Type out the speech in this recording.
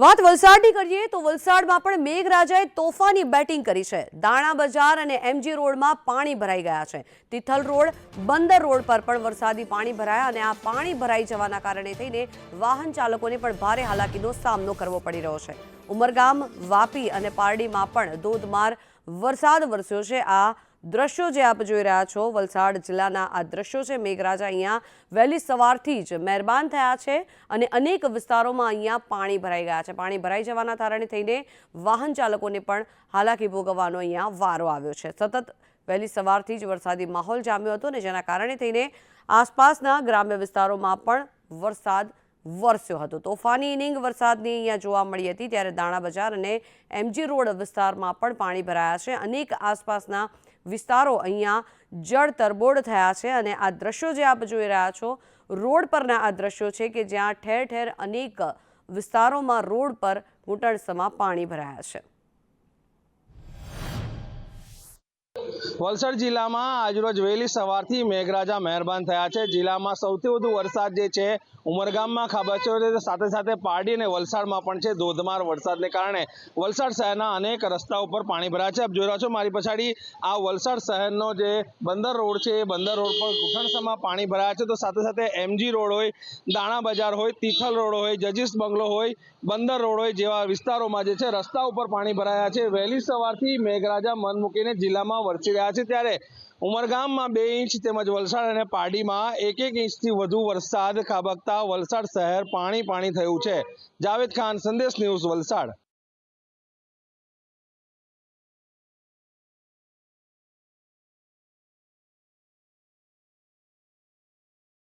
વાત વલસાડની કરીએ તો વલસાડમાં પણ મેઘરાજાએ તોફાની બેટિંગ કરી છે. દાણા બજાર અને એમજી રોડમાં પાણી ભરાઈ ગયા છે. તિથલ રોડ, બંદર રોડ પર પણ વરસાદી પાણી ભરાયા અને આ પાણી ભરાઈ જવાના કારણે થઈને વાહન ચાલકોને પણ ભારે હાલાકીનો સામનો કરવો પડી રહ્યો છે. ઉમરગામ, વાપી અને પારડીમાં પણ ધોધમાર વરસાદ વરસ્યો છે. આ દ્રશ્યો જે આપ જોઈ રહ્યા છો, વલસાડ જિલ્લાના આ દ્રશ્યો છે. મેઘરાજા અહીંયા વહેલી સવારથી જ મહેરબાન થયા છે અને અનેક વિસ્તારોમાં અહીંયા પાણી ભરાઈ ગયા છે. પાણી ભરાઈ જવાના કારણે થઈને વાહન ચાલકોને પણ હાલાકી ભોગવવાનો અહીંયા વારો આવ્યો છે. સતત વહેલી સવારથી જ વરસાદી માહોલ જામ્યો હતો ને જેના કારણે થઈને આસપાસના ગ્રામ્ય વિસ્તારોમાં પણ વરસાદ વરસ્યો હતો. તોફાની ઇનિંગ વરસાદની અહીંયા જોવા મળી હતી ત્યારે દાણા બજાર અને એમજી રોડ વિસ્તારમાં પણ પાણી ભરાયા છે. અનેક આસપાસના વિસ્તારો અહીંયા જળ તરબોળ થયા છે અને આ દ્રશ્યો જે આપ જોઈ રહ્યા છો, રોડ પરના આ દ્રશ્યો છે કે જ્યાં ઠેર ઠેર અનેક વિસ્તારોમાં રોડ પર ઘૂંટણસમાં પાણી ભરાયા છે. વલસાડ જિલ્લામાં આજરોજ વહેલી સવારથી મેઘરાજા મહેરબાન થયા છે. જિલ્લામાં સૌથી વધુ વરસાદ જે છે, ઉમરગામમાં ખાબચ્યો છે સાથે સાથે પારડી અને વલસાડમાં પણ છે. ધોધમાર વરસાદને કારણે વલસાડ શહેરના અનેક રસ્તા ઉપર પાણી ભરાયા છે. આપ જોઈ રહ્યા છો મારી પછાડી આ વલસાડ શહેરનો જે બંદર રોડ છે, એ બંદર રોડ પર ઘૂંટણસમાં પાણી ભરાયા છે. તો સાથે સાથે એમજી રોડ હોય, દાણા બજાર હોય, તિથલ રોડ હોય, જજીસ બંગલો હોય, બંદર રોડ હોય જેવા વિસ્તારોમાં જે છે, રસ્તા ઉપર પાણી ભરાયા છે. વહેલી સવારથી મેઘરાજા મન મૂકીને જિલ્લામાં વરસી રહ્યા છે ત્યારે ઉમરગામમાં બે ઇંચ તેમજ વલસાડ અને પારડીમાં એક એક ઇંચથી વધુ વરસાદ ખાબકતા વલસાડ શહેર પાણી પાણી થયું છે. જાવેદ ખાન, સંદેશ ન્યૂઝ વલસાડ.